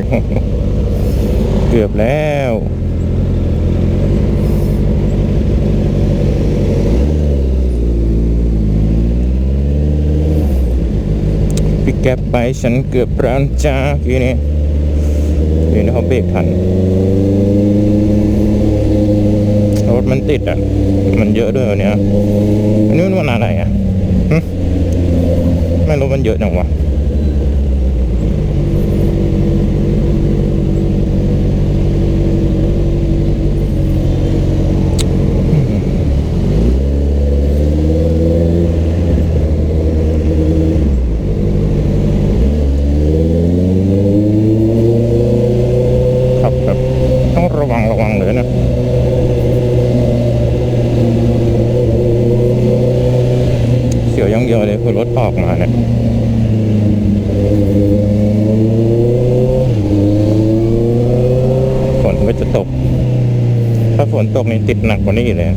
พี่แก๊ปไปฉันเกือบร้านจ้าทีนี้ทีนี้เขาเบรกทัน รถมันติดอะ มันเยอะด้วยวันเนี้ยอันนี้มันวันอะไรอะไม่รู้มันเยอะจังวะ ขับแบบต้องระวังระวังเลยนะ เสี ยวเดียวเลยคือรถออกมาเนี่ยฝนก็จะตก ถ้าฝนตกนี่ติดหนักกว่านี้อีกเลย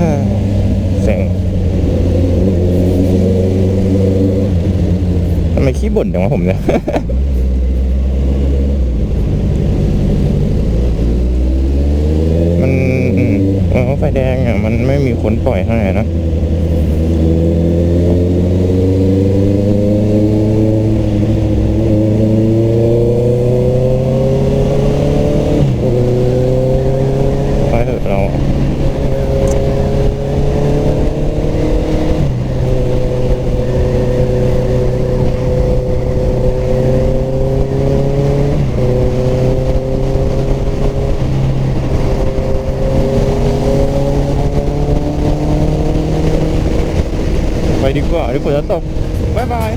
ฮ่าเซ็งทำไมขี้บ่นจังวะผมเนี่ย มันอืมเออไฟแดงอะมันไม่มีคนปล่อยให้นะไปเถอะเรา ไปดีกว่าเดี๋ยวฝนจะตกบ๊ายบาย